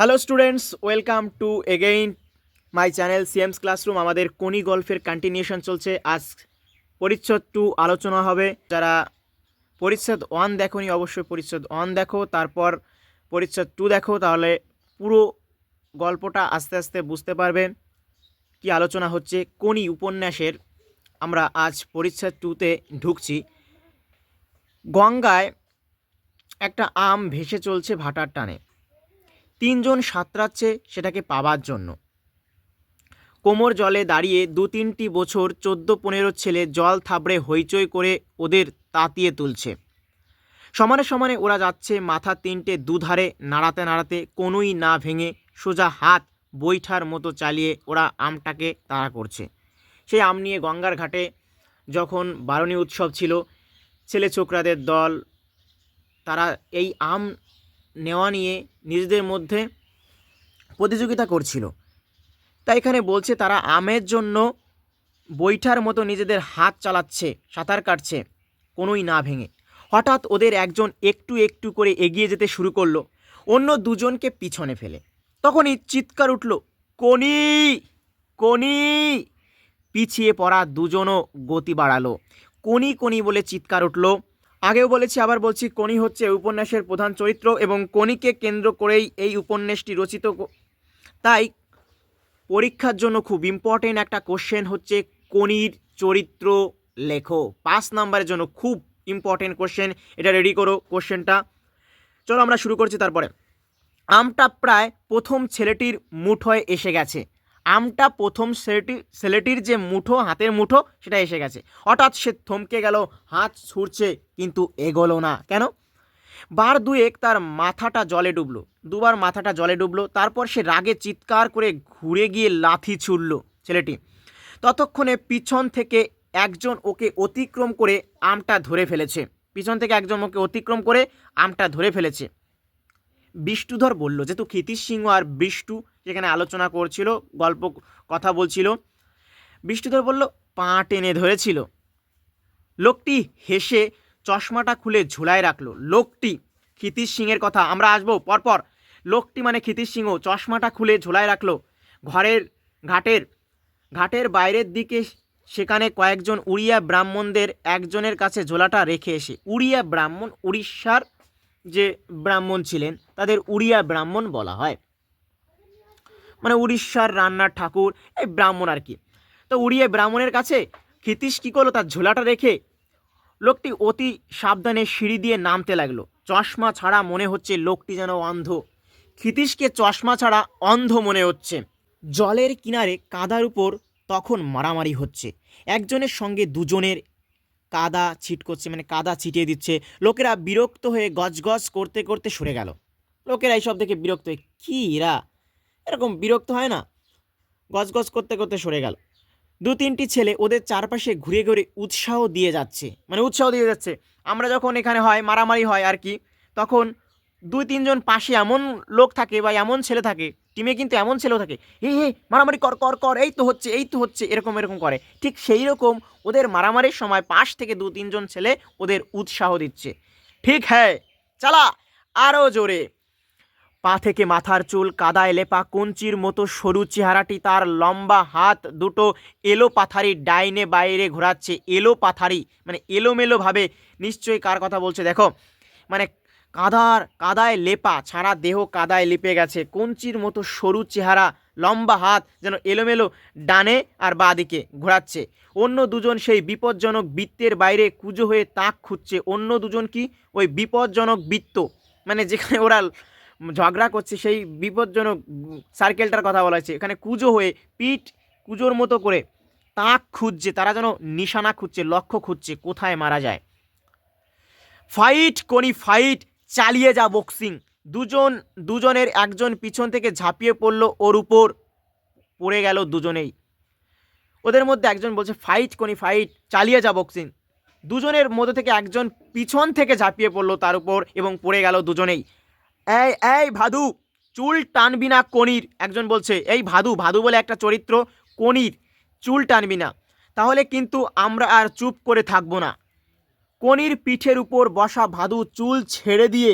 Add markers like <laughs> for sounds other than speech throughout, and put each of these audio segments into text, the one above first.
Hello students welcome to again my channel CMS classroom আমাদের কোনি গল্ফের continuation চলছে। আজ পরিচ্ছদ টু আলোচনা হবে। যারা পরিচ্ছদ ওয়ান দেখোনি, অবশ্যই পরিচ্ছদ ওয়ান দেখো। তারপর পরিচ্ছদ টু দেখো, তাহলে পুরো গল্পটা আস্তে আস্তে বুঝতে পারবে কি আলোচনা হচ্ছে। কোনি উপন্যাসের আমরা আজ পরিচ্ছদ টুতে ঢুকছি। গঙ্গায় একটা আম ভেসে চলছে ভাটার টানে। তিনজন সাঁতরাচ্ছে সেটাকে পাবার জন্য। কোমর জলে দাঁড়িয়ে দু তিনটি বছর চোদ্দ পনেরো ছেলে জল থাবড়ে হইচই করে ওদের তাতিয়ে তুলছে। সমানে সমানে ওরা যাচ্ছে মাথা তিনটে দুধারে, নাড়াতে নাড়াতে কোনোই না ভেঙে সোজা হাত বৈঠার মতো চালিয়ে ওরা আমটাকে তাড়া করছে। সেই আম নিয়ে গঙ্গার ঘাটে যখন বারণী উৎসব ছিল ছেলে ছোকরাদের দল, তারা এই আম নেওয়া নিয়ে নিজেদের মধ্যে প্রতিযোগিতা করছিল। তাই এখানে বলছে তারা আমের জন্য বৈঠার মতো নিজেদের হাত চালাচ্ছে, সাঁতার কাটছে, কোনোই না ভেঙে। হঠাৎ ওদের একজন একটু একটু করে এগিয়ে যেতে শুরু করল, অন্য দুজনকে পিছনে ফেলে। তখনই চিৎকার উঠল, কোনি কোনি! পিছিয়ে পড়া দুজনও গতি বাড়ালো। কোনি কোনি বলে চিৎকার উঠল আগেও বলেছি, আবার বলছি কোনি হচ্ছে উপন্যাসের প্রধান চরিত্র এবং কোনিকে কেন্দ্র করেই এই উপন্যাসটি রচিত তাই পরীক্ষার জন্য খুব ইম্পর্টেন্ট একটা কোশ্চেন হচ্ছে কোনির চরিত্র লেখো। পাঁচ নাম্বারের জন্য খুব ইম্পর্টেন্ট কোশ্চেন এটা রেডি করো কোশ্চেনটা চলো আমরা শুরু করছি তারপরে। আমটা প্রায় প্রথম ছেলেটির মুঠোয় এসে গেছে। আমটা প্রথম ছেলেটি ছেলেটির যে মুঠো, হাতের মুঠো, সেটা এসে গেছে। হঠাৎ সে থমকে গেল, হাত ছুটছে কিন্তু এগোলো না। কেন? বার দুয়েক তার মাথাটা জলে ডুবলো। দুবার মাথাটা জলে ডুবলো। তারপর সে রাগে চিৎকার করে ঘুরে গিয়ে লাথি ছুড়ল ছেলেটি। ততক্ষণে পিছন থেকে একজন ওকে অতিক্রম করে আমটা ধরে ফেলেছে। পিছন থেকে একজন ওকে অতিক্রম করে আমটা ধরে ফেলেছে। বিষ্ণুধর বলল যেহেতু ক্ষিতিশ সিংহ আর বিষ্ণু সেখানে আলোচনা করছিল, গল্প, কথা বলছিল, বিষ্ণুধর বলল, পা টেনে ধরেছিল। লোকটি হেসে চশমাটা খুলে ঝুলায় রাখল। লোকটি, ক্ষিতিশ সিংয়ের কথা, আমরা আসব, পরপর। লোকটি মানে ক্ষিতিশ সিংহ, চশমাটা খুলে ঝুলায় রাখল। ঘরের, ঘাটের ঘাটের বাইরের দিকে সেখানে কয়েকজন উড়িয়া ব্রাহ্মণদের একজনের কাছে ঝোলাটা রেখে এসে, উড়িয়া ব্রাহ্মণ উড়িষ্যার যে ব্রাহ্মণ ছিলেন, তাদের উড়িয়া ব্রাহ্মণ বলা হয়। মানে উড়িষ্যার রান্নার ঠাকুর, এই ব্রাহ্মণ আর কি। তো উড়িয়া ব্রাহ্মণের কাছে ক্ষিতিশ কী করল, তার ঝোলাটা রেখে লোকটি অতি সাবধানে সিঁড়ি দিয়ে নামতে লাগল। চশমা ছাড়া মনে হচ্ছে লোকটি যেন অন্ধ। ক্ষিতীশকে চশমা ছাড়া অন্ধ মনে হচ্ছে। জলের কিনারে কাদার উপর তখন মারামারি হচ্ছে। একজনের সঙ্গে দুজনের কাদা ছিট করছে মানে কাদা ছিটিয়ে দিচ্ছে। লোকেরা বিরক্ত হয়ে গজগজ করতে করতে সরে গেল। লোকেরা এইসব দেখে বিরক্ত হয়ে, কী এরা? এরকম বিরক্ত হয় না। গজগজ করতে করতে সরে গেল। দু তিনটি ছেলে ওদের চারপাশে ঘুরে ঘুরে উৎসাহ দিয়ে যাচ্ছে। মানে উৎসাহ দিয়ে যাচ্ছে। আমরা যখন এখানে হয়, মারামারি হয় আর কি, তখন দুই তিনজন পাশে এমন লোক থাকে বা এমন ছেলে থাকে টিমে কিন্তু এমন ছেলেও থাকে হে হে মারামারি কর কর কর, এই তো হচ্ছে, এই তো হচ্ছে, এরকম এরকম করে। ঠিক সেই রকম ওদের মারামারির সময় পাশ থেকে দু তিনজন ছেলে ওদের উৎসাহ দিচ্ছে। ঠিক হ্যাঁ চালা আরও জোরে। পা থেকে মাথার চুল, কাদায় লেপা, কঞ্চির মতো সরু চেহারাটি তার লম্বা হাত দুটো এলো পাথারি ডাইনে বাইরে ঘোরাচ্ছে। এলো পাথারি মানে এলোমেলোভাবে নিশ্চয়ই কার কথা বলছে? দেখো মানে কাদার কাদায় লেপা ছাড়া দেহ কাদায় লেপে গেছে। কঞ্চির মতো সরু চেহারা, লম্বা হাত যেন এলোমেলো ডানে আর বাঁ দিকে ঘোরাচ্ছে। অন্য দুজন সেই বিপজ্জনক বৃত্তের বাইরে কুজো হয়ে তাক খুঁজছে। অন্য দুজন কি? ওই বিপজ্জনক বৃত্ত। মানে যেখানে ওরা ঝগড়া করছে, সেই বিপজ্জনক সার্কেলটার কথা বলা হয়েছে। এখানে কুজো হয়ে পিঠ কুজোর মতো করে তাক খুঁজছে। তারা যেন নিশানা খুঁজছে, লক্ষ্য খুঁজছে, কোথায় মারা যায়। ফাইট কোনি ফাইট চালিয়ে যা বক্সিং দুজন, দুজনের একজন পিছন থেকে ঝাঁপিয়ে পড়ল ওর উপর। পড়ে গেল দুজনেই। ওদের মধ্যে একজন বলছে ফাইট কোনি ফাইট চালিয়ে যা বক্সিং দুজনের মধ্যে থেকে একজন পিছন থেকে ঝাঁপিয়ে পড়ল তার উপর এবং পড়ে গেল দুজনেই। এই এই ভাদু, চুল টানবি না কনির। একজন বলছে, এই ভাদু ভাদু বলে একটা চরিত্র, কনির। চুল টানবি না। তাহলে কিন্তু আমরা আর চুপ করে থাকব না। কনির পিঠের উপর বসা ভাদু চুল ছেড়ে দিয়ে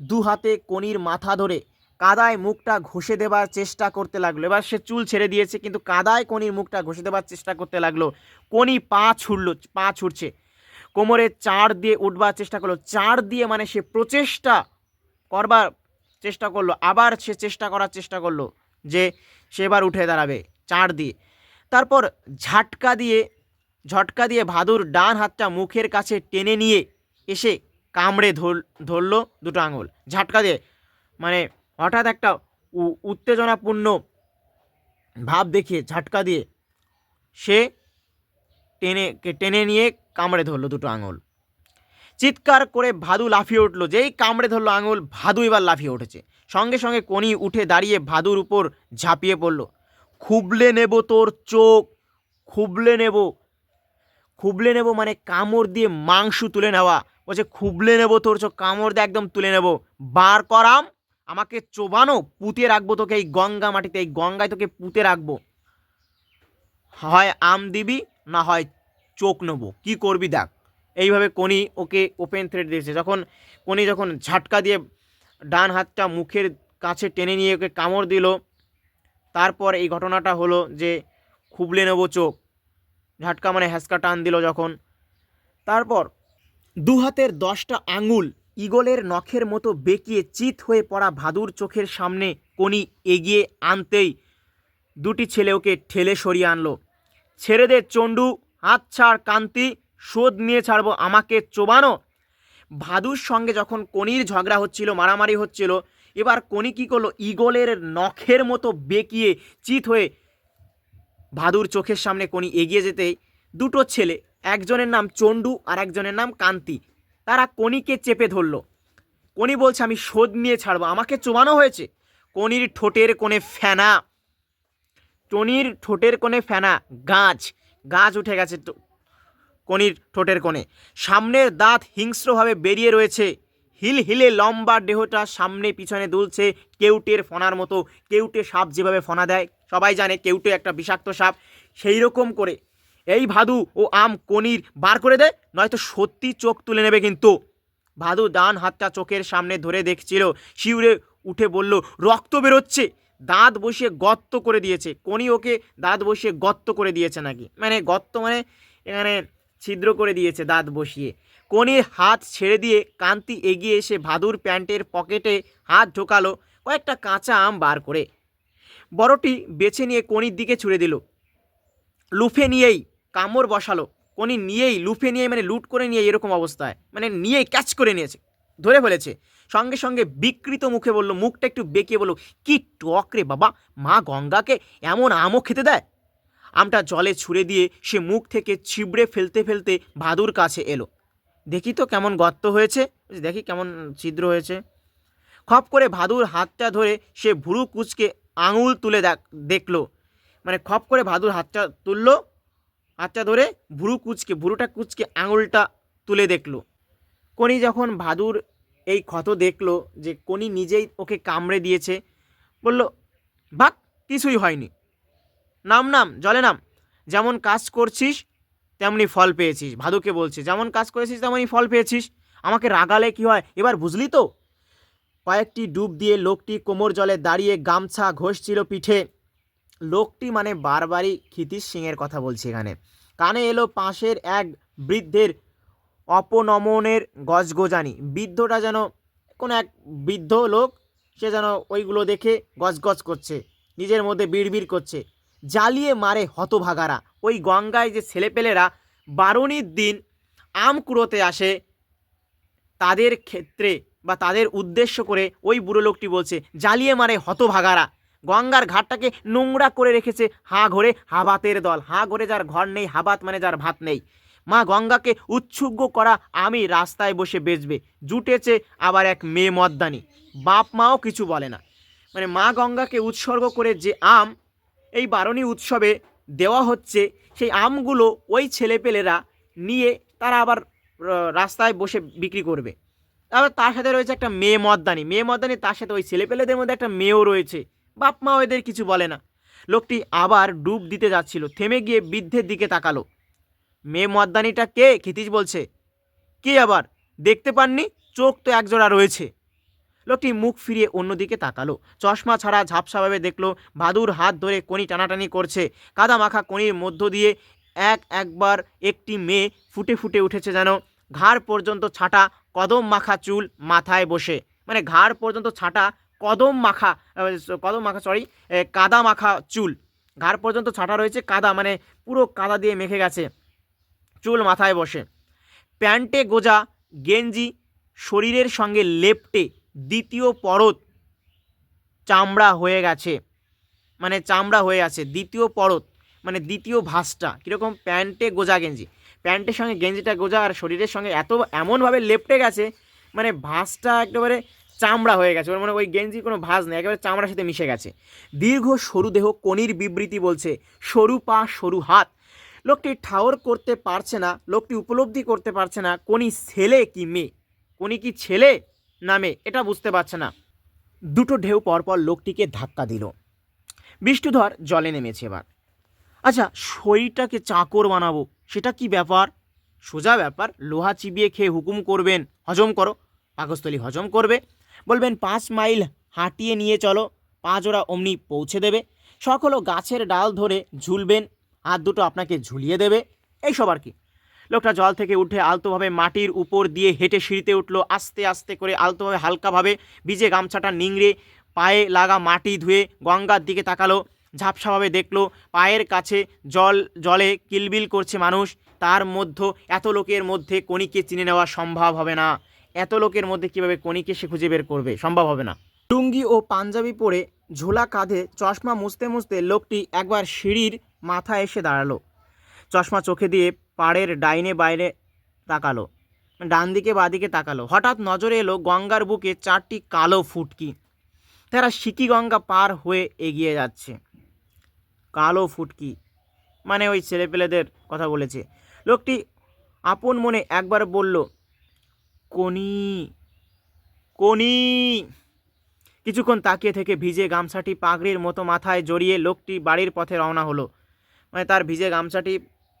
দু হাতে কনির মাথা ধরে কাদায় মুখটা ঘষে দেবার চেষ্টা করতে লাগল। এবার সে চুল ছেড়ে দিয়েছে, কিন্তু কাদায় কনির মুখটা ঘষে দেবার চেষ্টা করতে লাগল। কনি পা ছুড়লো, পা ছুটছে কোমরে চার দিয়ে উঠবার চেষ্টা করল। চার দিয়ে মানে সে প্রচেষ্টা করবার চেষ্টা করল। আবার সে চেষ্টা করার চেষ্টা করল যে সে এবার উঠে দাঁড়াবে চার দিয়ে। তারপর ঝাটকা দিয়ে ঝটকা দিয়ে ভাদুর ডান হাতটা মুখের কাছে টেনে নিয়ে এসে কামড়ে ধর ধরলো দুটো আঙুল। ঝাটকা দিয়ে মানে হঠাৎ একটা উত্তেজনাপূর্ণ ভাব দেখিয়ে ঝাটকা দিয়ে সে টেনে টেনে নিয়ে কামড়ে ধরলো দুটো আঙুল। চিৎকার করে ভাদু লাফিয়ে উঠল, যেই কামড়ে ধরলো আঙুল ভাদু এবার লাফিয়ে উঠেছে। সঙ্গে সঙ্গে কনি উঠে দাঁড়িয়ে ভাদুর উপর ঝাঁপিয়ে পড়ল। খুবলে নেব তোর চোখ, খুবলে নেব খুবলে নেব মানে কামড় দিয়ে মাংস তুলে নেওয়া। বলছে, খুবলে নেব তোর চোখ কামড় দিয়ে একদম তুলে নেব। বার করাম, আমাকে চোবানো, পুঁতে রাখব তোকে এই গঙ্গা মাটিতে, এই গঙ্গায় তোকে পুঁতে রাখব। হয় আম দিবি, না হয় চোখ নেব। কি করবি দেখ। এইভাবে কোনি ওকে ওপেন থ্রেড দিয়েছে। যখন কোনি যখন ঝাটকা দিয়ে ডান হাতটা মুখের কাছে টেনে নিয়ে ওকে কামড় দিল, তারপর এই ঘটনাটা হলো যে, খুবলে নেব চোখ। ঝাটকা মানে হ্যাসকা টান দিল যখন। তারপর দু হাতের দশটা আঙুল ইগলের নখের মতো বেঁকিয়ে চিত হয়ে পড়া ভাদুর চোখের সামনে কোনি এগিয়ে আনতেই দুটি ছেলে ওকে ঠেলে সরিয়ে আনলো। ছেড়ে দে চণ্ডু, হাত ছাড়, কান্তি, শোধ নিয়ে ছাড়বো, আমাকে চোবানো? ভাদুর সঙ্গে যখন কনির ঝগড়া হচ্ছিল, মারামারি হচ্ছিল, এবার কনি কী করল? ইগলের নখের মতো বেঁকিয়ে চিত হয়ে ভাদুর চোখের সামনে কোনি এগিয়ে যেতেই দুটো ছেলে, একজনের নাম চণ্ডু আর একজনের নাম কান্তি, তারা কনিকে চেপে ধরলো। কনি বলছে, আমি শোধ নিয়ে ছাড়বো, আমাকে চোবানো হয়েছে। কনির ঠোঁটের কোণে ফেনা, টনির ঠোঁটের কোণে ফেনা, গাছ গাছ উঠে গেছে কনির ঠোঁটের কোণে। সামনের দাঁত হিংস্রভাবে বেরিয়ে রয়েছে হিল হিলে লম্বা দেহটা সামনে পিছনে দুলছে, কেউটের ফনার মতো। কেউটে সাপ যেভাবে ফনা দেয়, সবাই জানে কেউটে একটা বিষাক্ত সাপ। সেই রকম করে এই ভাদু ও আম কনির বার করে দেয়, নয়তো সত্যি চোখ তুলে নেবে কিন্তু। ভাদু ডান হাতটা চোখের সামনে ধরে দেখছিল, শিউরে উঠে বলল, রক্ত বেরোচ্ছে। দাঁত বসিয়ে গর্ত করে দিয়েছে। কোনি ওকে দাঁত বসিয়ে গর্ত করে দিয়েছে নাকি? মানে গর্ত মানে এখানে ছিদ্র করে দিয়েছে দাঁত বসিয়ে। কোনির হাত ছেড়ে দিয়ে কান্তি এগিয়ে এসে ভাদুর প্যান্টের পকেটে হাত ঢোকালো কয়েকটা কাঁচা আম বার করে। বড়টি বেছে নিয়ে কনির দিকে ছুড়ে দিল। লুফে নিয়েই কামড় বসালো। কোনি নিয়েই, লুফে নিয়ে মানে লুট করে নিয়ে এরকম অবস্থায়। মানে নিয়েই ক্যাচ করে নিয়েছে। ধরে ফেলেছে। সঙ্গে সঙ্গে বিকৃত মুখে বলল, মুখটা একটু বেঁকিয়ে বলল, কি টক রে বাবা! মা গঙ্গাকে এমন আমও খেতে দেয়? আমটা জলে ছুঁড়ে দিয়ে সে মুখ থেকে ছিবড়ে ফেলতে ফেলতে ভাদুর কাছে এলো। দেখি তো কেমন গর্ত হয়েছে। দেখি কেমন ছিদ্র হয়েছে। খপ করে ভাদুর হাতটা ধরে সে ভুরু কুচকে আঙুল তুলে দেখ, দেখল। মানে খপ করে ভাদুর হাতটা তুললো, হাতটা ধরে ভুরু কুচকে, ভুরুটা কুচকে আঙুলটা তুলে দেখল। কনি যখন ভাদুর এই ক্ষত দেখল যে কনি নিজেই ওকে কামড়ে দিয়েছে, বলল, বাক, কিছুই হয়নি। নাম নাম, জলে নাম, যেমন কাজ করছিস তেমনি ফল পেয়েছিস, ভাদুকে বলছে, যেমন কাজ করেছিস, তেমনই ফল পেয়েছিস। আমাকে রাগালে কি হয়? এবার বুঝলি তো? কয়েকটি ডুব দিয়ে লোকটি কোমর জলে দাঁড়িয়ে গামছা ঘষছিল পিঠে। লোকটি মানে বারবারই ক্ষিতিশ সিংয়ের কথা বলছি এখানে। কানে এলো পাশের এক বৃদ্ধের অপনমনের গজগজানি। বৃদ্ধটা যেন কোনো এক বৃদ্ধ লোক, সে যেন ওইগুলো দেখে গজগজ করছে, নিজের মধ্যে বিড়বিড় করছে। জ্বালিয়ে মারে হতভাগারা। ওই গঙ্গায় যে ছেলেপেলেরা বারুণীর দিন আম কুড়োতে আসে, তাদের ক্ষেত্রে বা তাদের উদ্দেশ্য করে ওই বুড়ো লোকটি বলছে, জ্বালিয়ে মারে হতভাগারা। গঙ্গার ঘাটটাকে নোংরা করে রেখেছে, হা ঘরে হাবাতের দল। হা ঘরে যার ঘর নেই, হাবাত মানে যার ভাত নেই। মা গঙ্গাকে উৎসুগ্য করা আমি রাস্তায় বসে বেচবে। জুটেছে আবার এক মেয়ে মদ্দানি। বাপ মাও কিছু বলে না। মানে মা গঙ্গাকে উৎসর্গ করে যে আম এই বারণী উৎসবে দেওয়া হচ্ছে, সেই আমগুলো ওই ছেলেপেলেরা নিয়ে তারা আবার রাস্তায় বসে বিক্রি করবে। তারপর তার সাথে রয়েছে একটা মেয়ে মদ্দানি। মেয়ে মদ্দানি তার সাথে ওই ছেলেপেলেদের মধ্যে একটা মেয়েও রয়েছে। বাপ মা এদের কিছু বলে না। লোকটি আবার ডুব দিতে যাচ্ছিল, থেমে গিয়ে বৃদ্ধের দিকে তাকালো। মেয়ে মদ্দানিটা কে? ক্ষিতিশ বলছে, কে আবার? দেখতে পাননি? চোখ তো একজোড়া রয়েছে। লোকটি মুখ ফিরিয়ে অন্যদিকে তাকালো। চশমা ছাড়া ঝাপসাভাবে দেখল ভাদুর হাত ধরে কনি টানাটানি করছে। কাদা মাখা কনির মধ্য দিয়ে এক একবার একটি মেয়ে ফুটে ফুটে উঠেছে যেন ঘাড় পর্যন্ত ছাটা কদম মাখা চুল মাথায় বসে। মানে ঘাড় পর্যন্ত ছাটা কদম মাখা কদম মাখা সরি কাদা মাখা চুল। ঘাড় পর্যন্ত ছাটা রয়েছে, কাদা মানে পুরো কাদা দিয়ে মেখে গেছে, চুল মাথায় বসে। প্যান্টে গোজা গেঞ্জি, শরীরের সঙ্গে লেপটে দ্বিতীয় পরত চামড়া হয়ে গেছে। মানে চামড়া হয়ে আছে, দ্বিতীয় পরত। মানে দ্বিতীয় ভাঁজটা কীরকম প্যান্টে গোজা গেঞ্জি। প্যান্টের সঙ্গে গেঞ্জিটা গোজা আর শরীরের সঙ্গে এত এমনভাবে লেপটে গেছে মানে ভাঁজটা একেবারে চামড়া হয়ে গেছে। মানে ওই গেঞ্জির কোনো ভাঁজ নেই, একেবারে চামড়ার সাথে মিশে গেছে। দীর্ঘ সরু দেহ কনির বিবৃতি বলছে, সরু পা, সরু হাত। লোকটি ঠাওর করতে পারছে না, লোকটি উপলব্ধি করতে পারছে না, কোনি ছেলে কি মেয়ে? কোনি কি ছেলে? না মেয়ে এটা বুঝতে পারছে না। দুটো ঢেউ পরপর লোকটিকে ধাক্কা দিল। বিষ্ণুধর জলে নেমেছে এবার। আচ্ছা শরীরটাকে চাকর বানাবো, সেটা কি ব্যাপার? সোজা ব্যাপার, লোহা চিবিয়ে খেয়ে হুকুম করবেন, হজম করো। পাকস্থলী হজম করবে। বলবেন, পাঁচ মাইল হাঁটিয়ে নিয়ে চলো। পাঁচ ওরা অমনি পৌঁছে দেবে। সকলও গাছের ডাল ধরে ঝুলবেন। হাত দুটো আপনাকে ঝুলিয়ে দেবে। এইসব আর কি। লোকটা জল থেকে উঠে আলতোভাবে মাটির উপর দিয়ে হেঁটে সিঁড়িতে উঠল। আস্তে আস্তে করে আলতোভাবে হালকাভাবে ভিজে গামছাটা নিংড়ে পায়ে লাগা মাটি ধুয়ে গঙ্গার দিকে তাকালো। ঝাপসাভাবে দেখল পায়ের কাছে জল, জলে কিলবিল করছে মানুষ। তার মধ্যে, এত লোকের মধ্যে কণিকে চিনে নেওয়া সম্ভব হবে না। এত লোকের মধ্যে কীভাবে কণিকে সে খুঁজে বের করবে? সম্ভব হবে না। টুঙ্গি ও পাঞ্জাবি পরে ঝোলা কাঁধে চশমা মুছতে মুছতে লোকটি একবার সিঁড়ির মাথায় এসে দাঁড়াল। চশমা চোখে দিয়ে পাড়ের ডাইনে বাইরে তাকালো ডান দিকে বাদিকে তাকালো। হঠাৎ নজরে এলো গঙ্গার বুকে চারটি কালো ফুটকি। তারা সিকি গঙ্গা পার হয়ে এগিয়ে যাচ্ছে। কালো ফুটকি মানে ওই ছেলেপেলেদের কথা বলেছে। লোকটি আপন মনে একবার বলল, কোনি কোনি। কিছুক্ষণ তাকিয়ে থেকে ভিজে গামছাটি পাগড়ির মতো মাথায় জড়িয়ে লোকটি বাড়ির পথে রওনা হলো। মানে তার ভিজে গামছাটি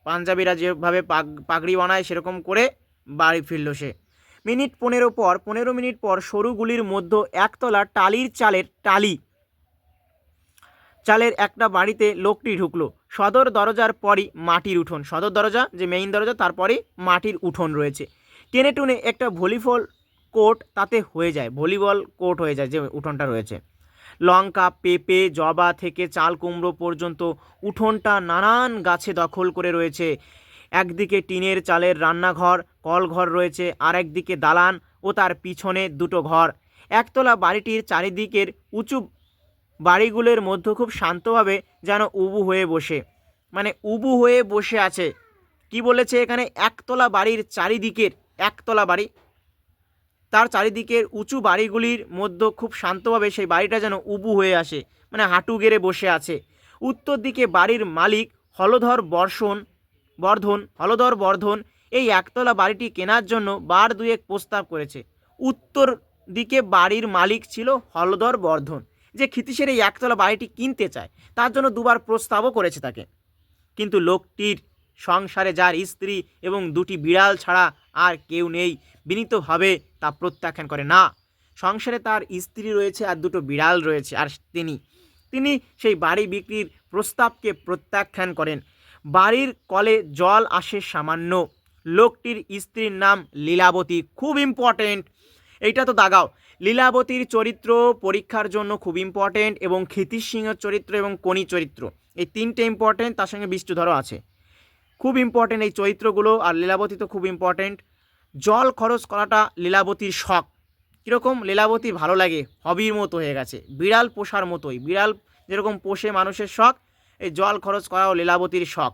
পাঞ্জাবিরা যেভাবে পাগ, পাগড়ি বানায় সেরকম করে বাড়ি ফিরল সে। মিনিট পনেরো পর, পনেরো মিনিট পর সরুগুলির মধ্যে একতলা টালির চালের টালি, চালের একটা বাড়িতে লোকটি ঢুকলো। সদর দরজার পরই মাটির উঠোন। সদর দরজা, যে মেইন দরজা তারপরেই মাটির উঠোন রয়েছে। টেনে টুনে একটা ভলিবল কোর্ট তাতে হয়ে যায়। ভলিবল কোর্ট হয়ে যায় যে উঠোনটা রয়েছে। লঙ্কা, পেঁপে, জবা থেকে চাল কুমড়ো পর্যন্ত উঠোনটা নানান গাছে দখল করে রয়েছে। একদিকে টিনের চালের রান্নাঘর, কলঘর রয়েছে আর একদিকে দালান ও তার পিছনে দুটো ঘর। একতলা বাড়িটির চারিদিকের উঁচু বাড়িগুলোর মধ্যে খুব শান্তভাবে যেন উবু হয়ে বসে। মানে উবু হয়ে বসে আছে। কি বলেছে এখানে? একতলা বাড়ির চারিদিকের একতলা বাড়ি। তার চারিদিকের উঁচু বাড়িগুলির মধ্যে খুব শান্তভাবে সেই বাড়িটা যেন উবু হয়ে আসে মানে হাঁটু গেড়ে বসে আছে। উত্তর দিকে বাড়ির মালিক হলধর বর্ষণ, বর্ধন, হলধর বর্ধন এই একতলা বাড়িটি কেনার জন্য বার দুয়েক প্রস্তাব করেছে। উত্তর দিকে বাড়ির মালিক ছিল হলধর বর্ধন, যে ক্ষিতিশের এই একতলা বাড়িটি কিনতে চায়, তার জন্য দুবার প্রস্তাবও করেছে তাকে। কিন্তু লোকটির সংসারে যার স্ত্রী এবং দুটি বিড়াল ছাড়া আর কেউ নেই, বিনীতভাবে তা প্রত্যাখ্যান করে, না, সংসারে তার স্ত্রী রয়েছে আর দুটো বিড়াল রয়েছে। আর তিনি তিনি সেই বাড়ি বিক্রির প্রস্তাবকে প্রত্যাখ্যান করেন। বাড়ির কলে জল আসে সামান্য। লোকটির স্ত্রীর নাম লীলাবতী, খুব ইম্পর্টেন্ট এইটা তো দাগাও। লীলাবতীর চরিত্র পরীক্ষার জন্য খুব ইম্পর্টেন্ট এবং ক্ষিতিশ সিংহের চরিত্র এবং কণি চরিত্র। এই তিনটে ইম্পর্টেন্ট তার সঙ্গে বিষ্ণুধরও আছে। খুব ইম্পর্টেন্ট এই চরিত্রগুলো, আর লীলাবতী তো খুব ইম্পর্টেন্ট জল খরচ করাটা লীলাবতীর শখ। কীরকম লীলাবতীর ভালো লাগে? হবির মতো হয়ে গেছে। বিড়াল পোষার মতোই। বিড়াল যেরকম পোষে মানুষের শখ, এই জল খরচ করাও লীলাবতীর শখ।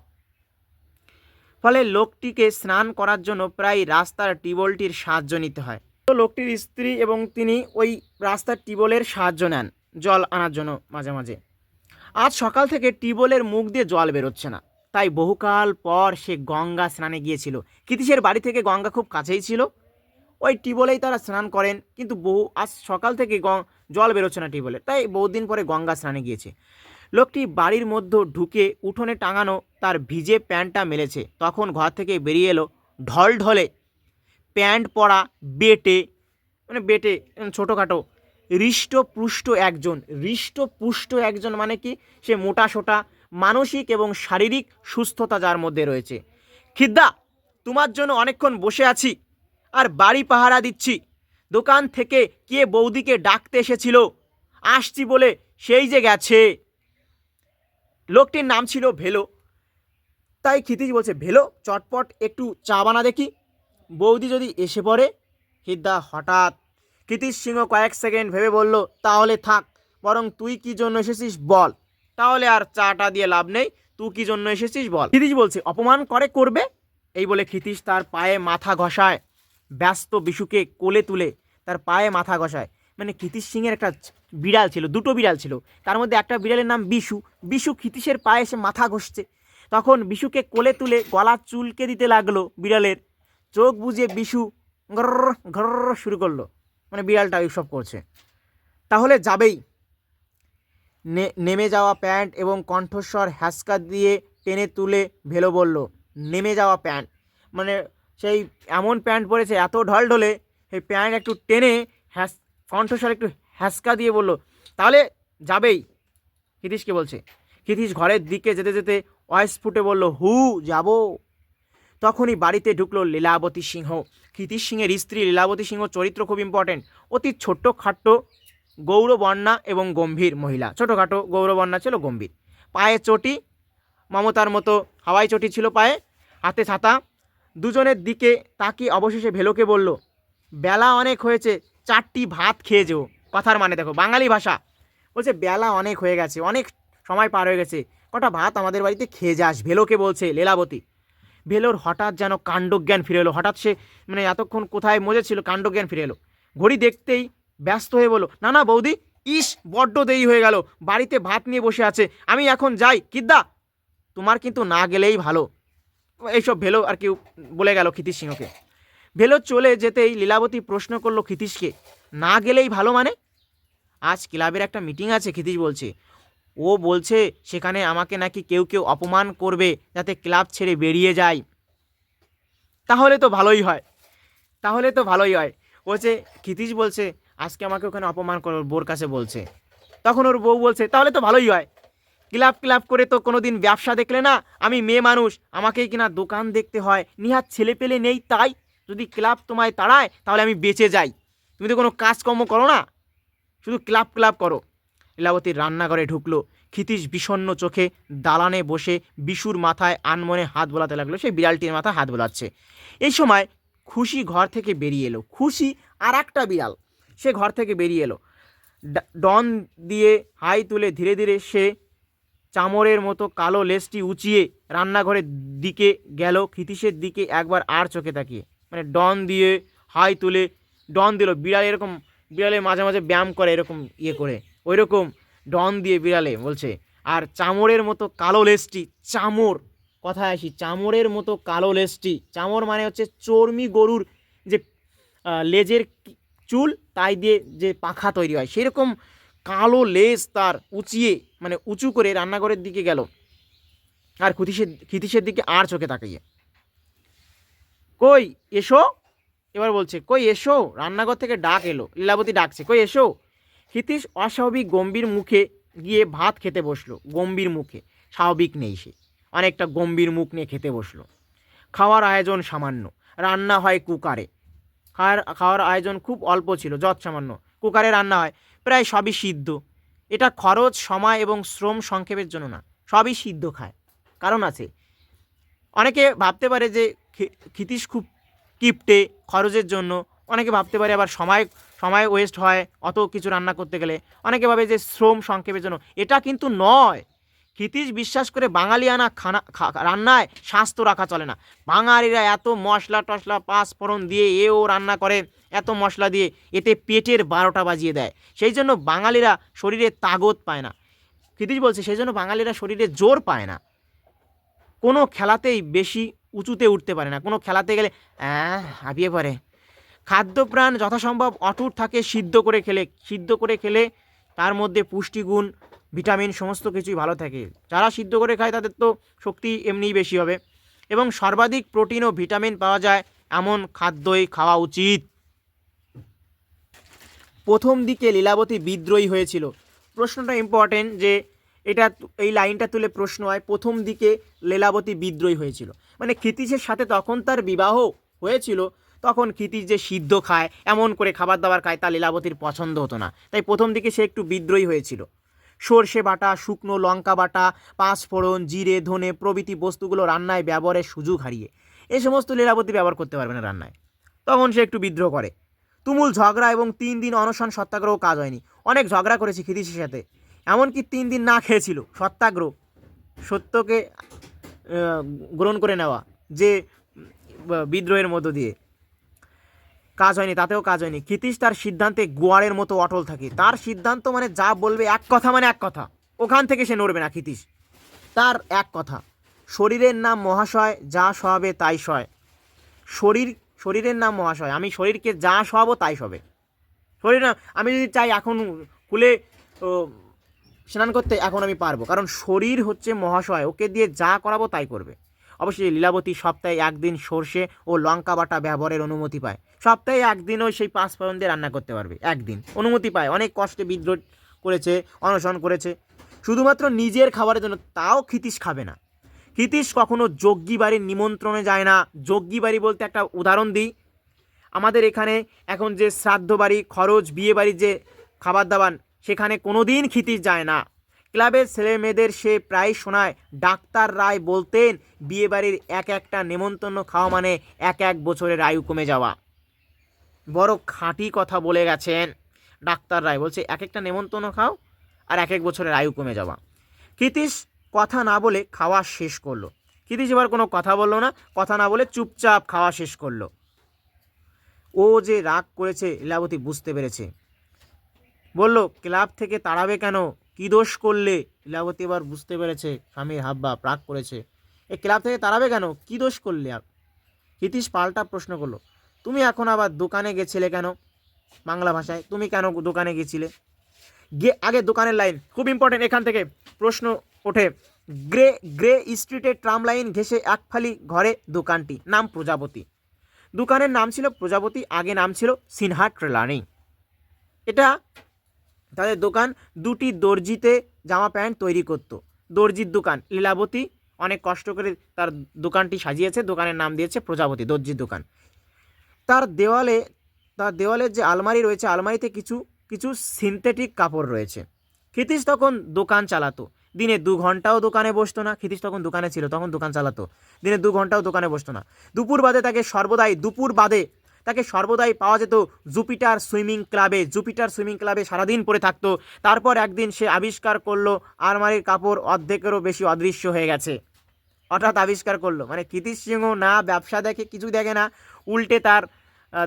ফলে লোকটিকে স্নান করার জন্য প্রায় রাস্তার টিউবওয়েলটির সাহায্য নিতে হয়। তো লোকটির স্ত্রী এবং তিনি ওই রাস্তার টিউবওয়েলের সাহায্য নেন, জল আনার জন্য মাঝে মাঝে। আজ সকাল থেকে টিউবওয়েলের মুখ দিয়ে জল বেরোচ্ছে না। তাই বহুকাল পর সে গঙ্গা স্নানে গিয়েছিল। কৃতিশের বাড়ি থেকে গঙ্গা খুব কাছেই ছিল। ওই টিউবওয়েলেই তারা স্নান করেন কিন্তু বহু আজ সকাল থেকে জল বেরোচ্ছে না টিউবওয়েলে তাই বহুদিন পরে গঙ্গা স্নানে গিয়েছে। লোকটি বাড়ির মধ্যে ঢুকে উঠোনে টাঙানো তার ভিজে প্যান্টটা মেলেছে। তখন ঘর থেকে বেরিয়ে এলো ঢল ঢলে প্যান্ট পরা বেটে মানে বেটে উম, ছোটোখাটো হৃষ্টপুষ্ট একজন। হৃষ্টপুষ্ট একজন মানে কি? সে মোটা সোটা মানসিক এবং শারীরিক সুস্থতা যার মধ্যে রয়েছে। খিদ্দা, তোমার জন্য অনেকক্ষণ বসে আছি আর বাড়ি পাহারা দিচ্ছি। দোকান থেকে কে বৌদিকে ডাকতে এসেছিল? আসছি বলে সেই যে গেছে। লোকটির নাম ছিল ভেলো। তাই ক্ষিতিশ বলছে, ভেলো, চটপট একটু চা বানা দেখি। বৌদি যদি এসে পড়ে? হিদ্দা হঠাৎ ক্ষিতিশ সিংহ কয়েক সেকেন্ড ভেবে বলল, তাহলে থাক, বরং তুই কি জন্য এসেছিস বল। তাহলে আর চাটা দিয়ে লাভ নেই। তুই কি জন্য এসেছিস বল? ক্ষিতিশ বলছে, অপমান করে করবে? এই বলে ক্ষিতিশ তার পায়ে মাথা ঘষায়। ব্যস্ত বিশুকে কোলে তুলে তার পায়ে মাথা ঘষায়। মানে ক্ষিতিশ সিংয়ের একটা বিড়াল ছিল, দুটো বিড়াল ছিল। তার মধ্যে একটা বিড়ালের নাম বিশু। বিশু ক্ষিতিশের পায়ে এসে মাথা ঘষছে। তখন বিশুকে কোলে তুলে গলা চুলকে দিতে লাগল বিড়ালের। চোখ বুঝে বিশু ঘর ঘর শুরু করল। মানে বিড়ালটা এইসব করছে। তাহলে যাবেই। নেমে যাওয়া প্যান্ট এবং কণ্ঠস্বর হ্যাসকা দিয়ে টেনে তুলে ভেলো বলল, নেমে যাওয়া প্যান্ট। মানে সেই এমন প্যান্ট পরেছে, এত ঢল ঢলে সেই প্যান্ট একটু টেনে হ্যাস কণ্ঠস্বর একটু হ্যাসকা দিয়ে বলল, তাহলে যাবেই। হিতিশকে বলছে। হিতিশ ঘরের দিকে যেতে যেতে অয়েস ফুটে বলল, হু, যাব। তখনই বাড়িতে ঢুকলো লীলাবতী সিংহ। ক্ষিতিশ সিংহের স্ত্রী লীলাবতী সিংহ চরিত্র খুব ইম্পর্টেন্ট অতি ছোট্ট, খাট্ট গৌরবর্ণা এবং গম্ভীর মহিলা। ছোটোখাটো গৌরবর্ণা ছিল গম্ভীর। পায়ে চটি, মমতার মতো হাওয়াই চটি ছিল পায়ে, হাতে ছাতা। দুজনের দিকে তাকিয়ে অবশেষে ভেলোকে বলল, বেলা অনেক হয়েছে, চারটি ভাত খেয়ে যেও। কথার মানে দেখো, বাঙালি ভাষা। বলছে, বেলা অনেক হয়ে গেছে, অনেক সময় পার হয়ে গেছে। কটা ভাত আমাদের বাড়িতে খেয়ে যাস? ভেলোকে বলছে লীলাবতী। ভেলোর হঠাৎ যেন কাণ্ডজ্ঞান ফিরে এলো। হঠাৎ সে মানে এতক্ষণ কোথায় মজে ছিল, কাণ্ডজ্ঞান ফিরে এলো। ঘড়ি দেখতেই ব্যস্ত হয়ে বলল, না না, বৌদি, ইস, বড্ড দেরি হয়ে গেল। বাড়িতে ভাত নিয়ে বসে আছে। আমি এখন যাই। কিদ্দা, তোমার কিন্তু না গেলেই ভালো। এইসব ভেলো আর কি বলে গেল ক্ষিতিশ সিংহকে। ভেলো চলে যেতেই লীলাবতী প্রশ্ন করল ক্ষিতিশকে, না গেলেই ভালো মানে? আজ ক্লাবের একটা মিটিং আছে, ক্ষিতিশ বলছে। ও বলছে সেখানে আমাকে নাকি কেউ কেউ অপমান করবে যাতে ক্লাব ছেড়ে বেরিয়ে যায়। তাহলে তো ভালোই হয়। তাহলে তো ভালোই হয়। বলছে ক্ষিতিশ বলছে আজকে আমাকে ওখানে অপমান করো বোর কাছে বলছে। তখন ওর বউ বলছে, তাহলে তো ভালোই হয়। ক্লাব ক্লাব করে তো কোনো দিন ব্যবসা দেখলে না, আমি মেয়ে মানুষ, আমাকেই কিনা দোকান দেখতে হয়। নিহাত ছেলে পেলে নেই, তাই যদি ক্লাব তোমায় তাড়ায়, তাহলে আমি বেঁচে যাই। তুমি তো কোনো কাজকর্ম করো না। শুধু ক্লাব ক্লাব করো। লীলাবতীর রান্নাঘরে ঢুকলো। ক্ষিতিশ বিষণ্ণ চোখে দালানে বসে বিশুর মাথায় আনমনে হাত বোলাতে লাগল। সেই বিড়ালটির মাথায় হাত বোলাচ্ছে। এই সময় খুশি ঘর থেকে বেরিয়ে এলো। খুশি আর একটা বিড়াল। সে ঘর থেকে বেরিয়ে এলো। ডন দিয়ে হাই তুলে ধীরে ধীরে সে চামরের মতো কালো লেজটি উঁচিয়ে রান্নাঘরের দিকে গেল, ক্ষিতিশের দিকে একবার আর চোখে তাকিয়ে। মানে ডন দিয়ে হাই তুলে, ডন দিল, বিড়াল এরকম, বিড়ালে মাঝে মাঝে ব্যায়াম করে এরকম ইয়ে করে। ওই রকম ডন দিয়ে বিড়ালে বলছে, আর চামড়ের মতো কালো লেজটি, চামড়, কথায় আসি, চামড়ের মতো কালো লেজটি, চামড় মানে হচ্ছে চর্মি গরুর যে লেজের চুল, তাই দিয়ে যে পাখা তৈরি হয়, সেরকম কালো লেজ তার উঁচিয়ে মানে উঁচু করে রান্নাঘরের দিকে গেল। আর ক্ষিতিশের ক্ষিতিশের দিকে আর চোখে তাকাইয়ে। কই, এসো? এবার বলছে, কই, এসো? রান্নাঘর থেকে ডাক এলো, লীলাবতী ডাকছে, কই, এসো? হিতিশ অস্বাভাবিক গম্ভীর মুখে গিয়ে ভাত খেতে বসল, গম্ভীর মুখে, স্বাভাবিক নেই সে, অনেকটা গম্ভীর মুখ নিয়ে খেতে বসল। খাওয়ার আয়োজন সামান্য, রান্না হয় কুকারে খাওয়ার খাওয়ার আয়োজন খুব অল্প ছিল যৎ সামান্য। কুকারে রান্না হয়, প্রায় সবই সিদ্ধ। এটা খরচ, সময় এবং শ্রম সংক্ষেপের জন্য না, সবই সিদ্ধ খায়। কারণ আছে, অনেকে ভাবতে পারে যে ক্ষিতিশ খুব কিপটে খরচের জন্য, অনেকে ভাবতে পারে আবার সময় সময় ওয়েস্ট হয়, অত কিছু রান্না করতে গেলে। অনেকে ভাবে যে শ্রম সংক্ষেপের জন্য, এটা কিন্তু নয়। ক্ষিতিশ বিশ্বাস করে বাঙালিয়ানা খানা রান্নায় স্বাস্থ্য রাখা চলে না। বাঙালিরা এত মশলা টশলা পাঁচ ফোড়ন দিয়ে এও রান্না করে, এত মশলা দিয়ে এতে পেটের বারোটা বাজিয়ে দেয়। সেই জন্য বাঙালিরা শরীরে তাগত পায় না। ক্ষিতিশ বলছে, সেই জন্য বাঙালিরা শরীরে জোর পায় না। কোনো খেলাতেই বেশি উঁচুতে উঠতে পারে না। কোনো খেলাতে গেলে হাঁপিয়ে পড়ে। খাদ্যপ্রাণ যথাসম্ভব অটুট থাকে, সিদ্ধ করে খেলে, সিদ্ধ করে খেলে তার মধ্যে পুষ্টিগুণ ভিটামিন সমস্ত কিছুই ভালো থাকে। যারা সিদ্ধ করে খায় তাদের তো শক্তি এমনিই বেশি হবে। এবং সর্বাধিক প্রোটিন ও ভিটামিন পাওয়া যায় এমন খাদ্যই খাওয়া উচিত। প্রথম দিকে লীলাবতী বিদ্রোহী হয়েছিল। প্রশ্নটা ইম্পর্টেন্ট যে এটা এই লাইনটা তুলে প্রশ্ন হয়, প্রথম দিকে লীলাবতী বিদ্রোহী হয়েছিল। মানে ক্ষিতীশের সাথে তখন তার বিবাহ হয়েছিল, তখন ক্ষিতীশ যে সিদ্ধ খায়, এমন করে খাবার দাবার খায়, তা লীলাবতীর পছন্দ হতো না। তাই প্রথম দিকে সে একটু বিদ্রোহী হয়েছিল। সর্ষে বাটা, শুকনো লঙ্কা বাটা, পাঁচ ফোড়ন, জিরে, ধনে প্রভৃতি বস্তুগুলো রান্নায় ব্যবহারের সুযোগ হারিয়ে এ সমস্ত লীলাবতী ব্যবহার করতে পারবে না রান্নায়। তখন সে একটু বিদ্রোহ করে। তুমুল ঝগড়া এবং তিন দিন অনশন সত্যাগ্রহ কাজ হয়নি। অনেক ঝগড়া করেছি খিদিসের সাথে। এমনকি তিন দিন না খেয়েছিল। সত্যাগ্রহ সত্যকে গ্রহণ করে নেওয়া যে বিদ্রোহের মধ্য দিয়ে। কাজ হয়নি তাতেও কাজ হয়নি। ক্ষিতীশ তার সিদ্ধান্তে গোয়ারের মতো অটল থাকে। তার সিদ্ধান্ত মানে যা বলবে এক কথা মানে এক কথা। ওখান থেকে সে নড়বে না ক্ষিতীশ তার এক কথা শরীরের নাম মহাশয় যা সহাবে তাই সয়। শরীর শরীরের নাম মহাশয়। আমি শরীরকে যা সহাবো তাই সবে। শরীর না আমি যদি চাই এখন ও, স্নান করতে এখন আমি পারব। কারণ শরীর হচ্ছে মহাশয়। ওকে দিয়ে যা করাবো তাই করবে। অবশ্যই লীলাবতী সপ্তাহে একদিন সর্ষে ও লঙ্কা বাটা ব্যবহারের অনুমতি পায়। সপ্তাহে একদিনও সেই পাঁচ ফোড়ন দিয়ে রান্না করতে পারবে, একদিন। অনুমতি পায়, অনেক কষ্টে বিদ্রোহ করেছে, অনশন করেছে। শুধুমাত্র নিজের খাবারের জন্য, তাও ক্ষিতীশ খাবে না। ক্ষিতীশ কখনো যজ্ঞী বাড়ির নিমন্ত্রণে যায় না। যজ্ঞী বাড়ি বলতে একটা উদাহরণ দিই। আমাদের এখানে এখন যে শ্রাদ্ধ বাড়ি, খরচ, বিয়ে বাড়ির যে খাবার দাবার সেখানে কোনো দিন ক্ষিতীশ যায় না। ক্লাবের ছেলে মেয়েদের সে প্রায় শোনায়, ডাক্তার রায় বলতেন, বিয়ে বাড়ির এক একটা নেমন্তন্ন খাওয়া মানে এক এক বছরের আয়ু কমে যাওয়া। বড় খাঁটি কথা বলে গেছেন ডাক্তার রায় বলছে এক একটা নেমন্তন্ন খাও আর এক এক বছরের আয়ু কমে যাওয়া। ক্ষিতীশ কথা না বলে খাওয়া শেষ করল। ক্ষিতীশ এবার কোনো কথা বলল না, কথা না বলে চুপচাপ খাওয়া শেষ করল। ও যে রাগ করেছে, লীলাবতী বুঝতে পেরেছে। বলল, ক্লাব থেকে তাড়াবে কেন? কী দোষ করলে? লীলাবতী এবার বুঝতে পেরেছে, স্বামীর হাব্বা রাগ করেছে। এ ক্লাব থেকে তাড়াবে কেন? কী দোষ করলে? আর হিতিশ পাল্টা প্রশ্ন করল তুমি এখন আবার দোকানে গেছিলে কেন? বাংলা ভাষায়, তুমি কেন দোকানে গেছিলে? গিয়ে আগে দোকানের লাইন, খুব ইম্পর্টেন্ট এখান থেকে প্রশ্ন ওঠে। গ্রে গ্রে স্ট্রিটের ট্রাম লাইন ঘেসে এক ফালি ঘরে দোকানটি, নাম প্রজাপতি। দোকানের নাম ছিল প্রজাপতি, আগে নাম ছিল সিনহা ট্রেলার্নিং এটা তাদের দোকান, দুটি দর্জিতে জামা প্যান্ট তৈরি করতো। দর্জির দোকান, লীলাবতী, অনেক কষ্ট করে তার দোকানটি সাজিয়েছে, দোকানের নাম দিয়েছে প্রজাপতি, দর্জির দোকান। তার দেওয়ালে, তার দেওয়ালের যে আলমারি রয়েছে, আলমারিতে কিছু কিছু সিনথেটিক কাপড় রয়েছে। ক্ষিতীশ তখন দোকান চালাতো। দিনে দু ঘন্টাও দোকানে বসতো না। ক্ষিতীশ তখন দোকানে ছিল, তখন দোকান চালাতো। দিনে দু ঘন্টাও দোকানে বসতো না। দুপুর বাদে তাকে সর্বদাই, দুপুর বাদে তাকে সর্বদাই পাওয়া যেত জুপিটার সুইমিং ক্লাবে। জুপিটার সুইমিং ক্লাবে সারাদিন পরে থাকতো। তারপর একদিন সে আবিষ্কার করল, আলমারির কাপড় অর্ধেকেরও বেশি অদৃশ্য হয়ে গেছে। হঠাৎ আবিষ্কার করল। মানে কৃতিশ সিংহ না, ব্যবসা দেখে কিছু দেখে না। উল্টে তার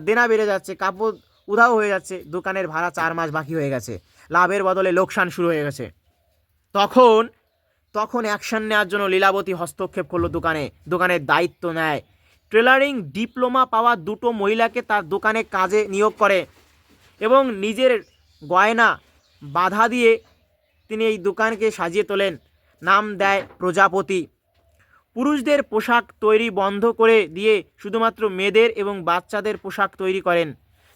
দেনা বেড়ে যাচ্ছে, কাপড় উধাও হয়ে যাচ্ছে, দোকানের ভাড়া চার মাস বাকি হয়ে গেছে। লাভের বদলে লোকসান শুরু হয়ে গেছে। তখন তখন অ্যাকশন নেওয়ার জন্য লীলাবতী হস্তক্ষেপ করল দোকানে। দোকানের দায়িত্ব নেয়। টেলারিং ডিপ্লোমা পাওয়া দুটো মহিলাকে তার দোকানে কাজে নিয়োগ করে এবং নিজের গয়না বাধা দিয়ে তিনি এই দোকানকে সাজিয়ে তোলেন। নাম দেয় প্রজাপতি। পুরুষদের পোশাক তৈরি বন্ধ করে দিয়ে শুধুমাত্র মেয়েদের এবং বাচ্চাদের পোশাক তৈরি করেন।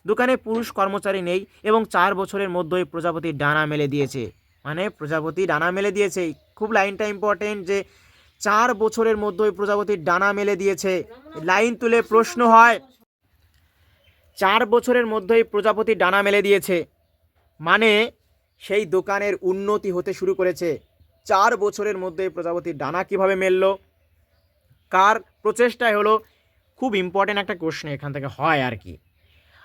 দোকানে পুরুষ কর্মচারী নেই এবং চার বছরের মধ্যেই প্রজাপতি ডানা মেলে দিয়েছে। মানে প্রজাপতি ডানা মেলে দিয়েছে। খুব লাইনটা ইম্পর্টেন্ট যে চার বছরের মধ্যেই প্রজাপতির ডানা মেলে দিয়েছে। লাইন তুলে প্রশ্ন হয়, চার বছরের মধ্যেই প্রজাপতি ডানা মেলে দিয়েছে। মানে সেই দোকানের উন্নতি হতে শুরু করেছে। চার বছরের মধ্যে প্রজাপতির ডানা কীভাবে মেলল? কার প্রচেষ্টায় হলো, খুব ইম্পর্টেন্ট একটা কোশ্চেন এখান থেকে হয় আর কি।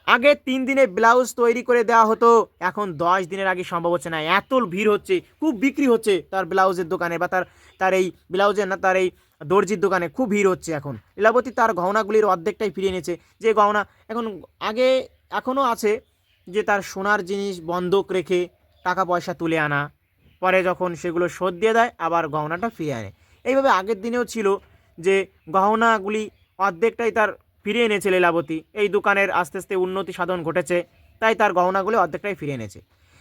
আগে তিন দিনে ব্লাউজ তৈরি করে দেওয়া হতো, এখন দশ দিনের আগে সম্ভব হচ্ছে না। এত ভিড় হচ্ছে, খুব বিক্রি হচ্ছে তার ব্লাউজের দোকানে বা তার তার এই ব্লাউজের না, তার এই দর্জির দোকানে, খুব ভিড় হচ্ছে এখন। লীলাবতী তার গহনাগুলির অর্ধেকটাই ফিরিয়ে নিয়েছে যে গহনা এখন, আগে এখনও আছে যে তার সোনার জিনিস বন্ধক রেখে টাকা পয়সা তুলে আনা, পরে যখন সেগুলো শোধ দিয়ে দেয়, আবার গহনাটা ফিরিয়ে আনে। এইভাবে আগের দিনেও ছিল যে গহনাগুলি অর্ধেকটাই তার ফিরিয়ে এনেছে লীলাবতী। এই দোকানের আস্তে আস্তে উন্নতি সাধন ঘটেছে, তাই তার গহনাগুলি অর্ধেকটাই ফিরিয়ে এনেছে।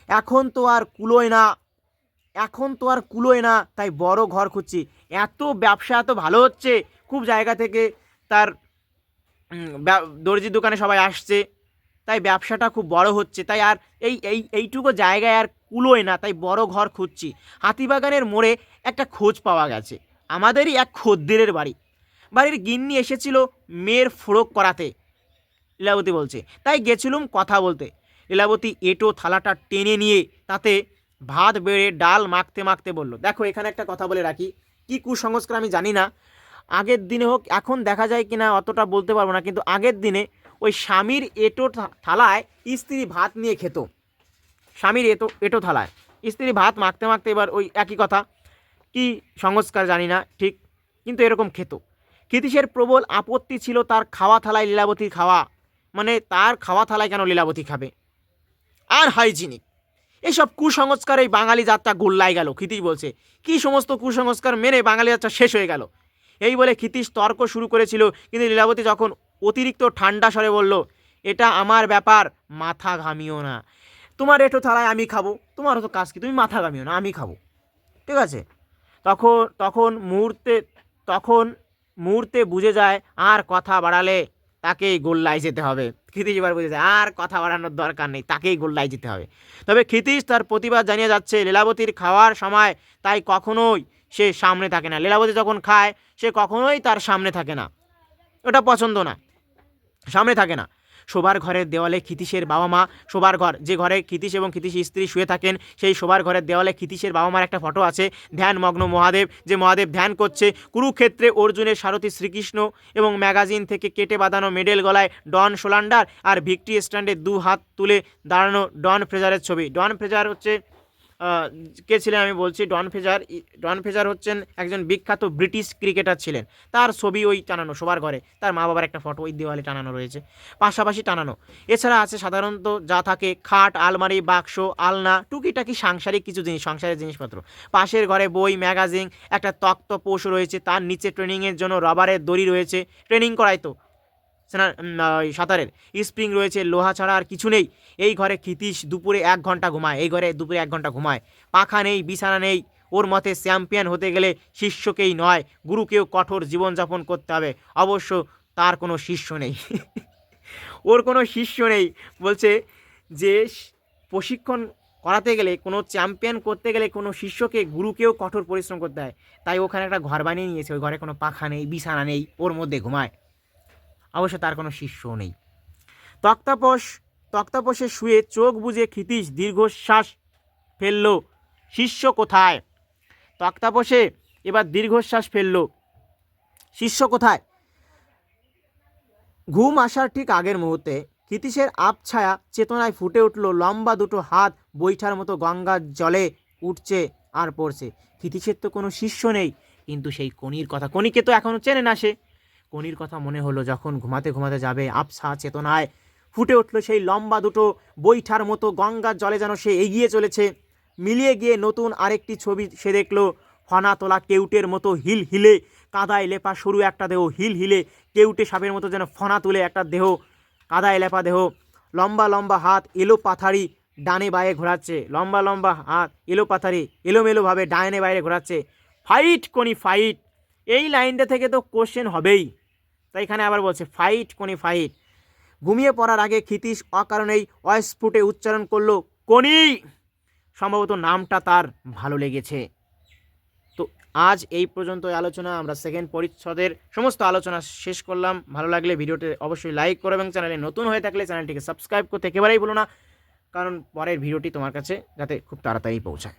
এখন তো আর কুলোয় না, এখন তো আর কুলোয় না, তাই বড় ঘর খুঁজছি। এত ব্যবসা এত ভালো হচ্ছে, খুব জায়গা থেকে তার দর্জির দোকানে সবাই আসছে। তাই ব্যবসাটা খুব বড় হচ্ছে, তাই আর এই এই, এইটুকু জায়গায় আর কুলোয় না, তাই বড় ঘর খুঁজছি। হাতিবাগানের মোড়ে একটা খোঁজ পাওয়া গেছে। আমাদেরই এক খদ্দেরের বাড়ি। বাড়ির গিন্নি এসেছিল মেয়ের ফোড়ক করাতে। লীলাবতী বলছে, তাই গেছিলুম কথা বলতে। লীলাবতী এটো থালাটা টেনে নিয়ে তাতে ভাত বেড়ে ডাল মাখতে মাখতে বলল, দেখো, এখানে একটা কথা বলে রাখি। কি কুসংস্কার আমি জানি না। আগের দিনে হোক, এখন দেখা যায় কিনা অতটা বলতে পারব না, কিন্তু আগের দিনে ওই স্বামীর এটো থালায় স্ত্রী ভাত নিয়ে খেত। স্বামীর এটো এটো থালায়। স্ত্রী ভাত মাখতে মাখতে এবার ওই একই কথা কি সংস্কার জানি না, ঠিক? কিন্তু এরকম খেত। ক্ষিতীশের প্রবল আপত্তি ছিল তার খাওয়া থালায় লীলাবতীর খাওয়া। মানে তার খাওয়া থালায় কেন লীলাবতী খাবে? আর হাইজিনিক এসব কুসংস্কার এই বাঙালি যাত্রা গোল্লাই গেল, ক্ষিতীশ বলছে। কি সমস্ত কুসংস্কার মেনে বাঙালি যাত্রা শেষ হয়ে গেল? এই বলে ক্ষিতীশ তর্ক শুরু করেছিল, কিন্তু লীলাবতী যখন অতিরিক্ত ঠান্ডা স্বরে বলল, এটা আমার ব্যাপার, মাথা ঘামিও না। তোমার এটো থালায় আমি খাব। তোমার তো কাজ কি? তুমি মাথা ঘামিও না, আমি খাব। ঠিক আছে? তখন তখন মুহূর্তে তখন মুহূর্তে বুঝে যায় আর কথা বাড়ালে তাকেই গোল্লায় যেতে হবে। ক্ষিতীশ এবার বুঝে যায় আর কথা বাড়ানোর দরকার নেই, তাকেই গোল্লায় যেতে হবে। তবে ক্ষিতীশ তার প্রতিবাদ জানিয়ে যাচ্ছে, লীলাবতীর খাওয়ার সময় তাই কখনোই সে সামনে থাকে না। লীলাবতী যখন খায়, সে কখনোই তার সামনে থাকে না। ওটা পছন্দ না। সামনে থাকে না। শোবার ঘরের দেওয়ালে ক্ষিতীশের বাবা মা শোবার ঘর, যে ঘরে ক্ষিতীশ এবং ক্ষিতীশ স্ত্রী শুয়ে থাকেন, সেই শোবার ঘরের দেওয়ালে ক্ষিতীশের বাবা মার একটা ফটো আছে, ধ্যানমগ্ন মহাদেব, যে মহাদেব ধ্যান করছে। কুরুক্ষেত্রে অর্জুনের সারথী শ্রীকৃষ্ণ এবং ম্যাগাজিন থেকে কেটে বাঁধানো মেডেল গলায় ডন সোলান্ডার আর ভিক্টি স্ট্যান্ডে দু হাত তুলে দাঁড়ানো ডন ফ্রেজারের ছবি। ডন ফ্রেজার হচ্ছে কে ছিলেন আমি বলছি, ডন ফেজার। ডন ফেজার হচ্ছেন একজন বিখ্যাত ব্রিটিশ ক্রিকেটার ছিলেন। তার ছবি ওই টানানো সবার ঘরে। তার মা বাবার একটা ফটো ওই দেওয়ালে টানানো রয়েছে। পাশাপাশি টানানো। এছাড়া আছে সাধারণত যা থাকে, খাট, আলমারি, বাক্স, আলনা, টুকিটাকি সাংসারিক কিছু জিনিস, সংসারের জিনিসপত্র। পাশের ঘরে বই, ম্যাগাজিন, একটা তক্ত পোষ রয়েছে, তার নিচে ট্রেনিংয়ের জন্য রবারের দড়ি রয়েছে। ট্রেনিং করাই তো সাঁতারের। স্প্রিং রয়েছে, লোহা ছাড়া আর কিছু নেই। এই ঘরে ক্ষিতীশ দুপুরে এক ঘণ্টা ঘুমায়, এই ঘরে দুপুরে এক ঘণ্টা ঘুমায়। পাখা নেই, বিছানা নেই, ওর মতে চ্যাম্পিয়ন হতে গেলে শিষ্যকেই নয়, গুরুকেও কঠোর জীবনযাপন করতে হবে। অবশ্য তার কোনো শিষ্য নেই। <laughs> ওর কোনো শিষ্য নেই। বলছে যে, প্রশিক্ষণ করাতে গেলে, কোনো চ্যাম্পিয়ন করতে গেলে কোনো শিষ্যকে গুরুকেও কঠোর পরিশ্রম করতে হয়। তাই ওখানে একটা ঘর বানিয়ে নিয়েছে, ওই ঘরে কোনো পাখা নেই, বিছানা নেই, ওর মধ্যে ঘুমায়। অবশ্য তার কোনো শিষ্যও নেই। তক্তাপোষ তক্তাপোষে শুয়ে চোখ বুজে ক্ষিতীশ দীর্ঘশ্বাস ফেলল, শিষ্য কোথায়? তক্তাপোষে এবার দীর্ঘশ্বাস ফেলল, শিষ্য কোথায়? ঘুম আসার ঠিক আগের মুহূর্তে ক্ষিতীশের আবছায়া চেতনায় ফুটে উঠল, লম্বা দুটো হাত বৈঠার মতো গঙ্গার জলে উঠছে আর পড়ছে। ক্ষিতীশের তো কোনো শিষ্য নেই, কিন্তু সেই কনির কথা কনিকে তো এখনও চেনে না সে। কনির কথা মনে হলো যখন ঘুমাতে ঘুমাতে যাবে আবসা চেতনায় ফুটে উঠল সেই লম্বা দুটো বৈঠার মতো গঙ্গার জলে যেন সে এগিয়ে চলেছে। মিলিয়ে গিয়ে নতুন আরেকটি ছবি সে দেখল। ফনা তোলা কেউটের মতো হিল হিলে কাদায় লেপা সরু একটা দেহ, হিল হিলে কেউটে সাপের মতো যেন ফনা তুলে একটা দেহ, কাদায় লেপা দেহ। লম্বা লম্বা হাত এলো পাথারি ডানে বায়ে ঘোরাচ্ছে। লম্বা লম্বা হাত এলো পাথারি এলোমেলোভাবে ডানে বাইরে ঘোরাচ্ছে। ফাইট কোনি, ফাইট। এই লাইনটা থেকে তো কোশ্চেন হবেই। তাই এখানে আবার বলছে, ফাইট কোনি, ফাইট। ঘুমিয়ে পড়ার আগে ক্ষিতীশ অকারণেই অস্ফুটে উচ্চারণ করল কোনি সম্ভবত নামটা তার ভালো লেগেছে। তো আজ এই পর্যন্ত আলোচনা। আমরা সেকেন্ড পরিচ্ছদের সমস্ত আলোচনা শেষ করলাম। ভালো লাগলে ভিডিওটি অবশ্যই লাইক করো এবং চ্যানেলে নতুন হয়ে থাকলে চ্যানেলটিকে সাবস্ক্রাইব করতে একেবারেই বলো না। কারণ পরের ভিডিওটি তোমার কাছে যাতে খুব তাড়াতাড়ি পৌঁছায়।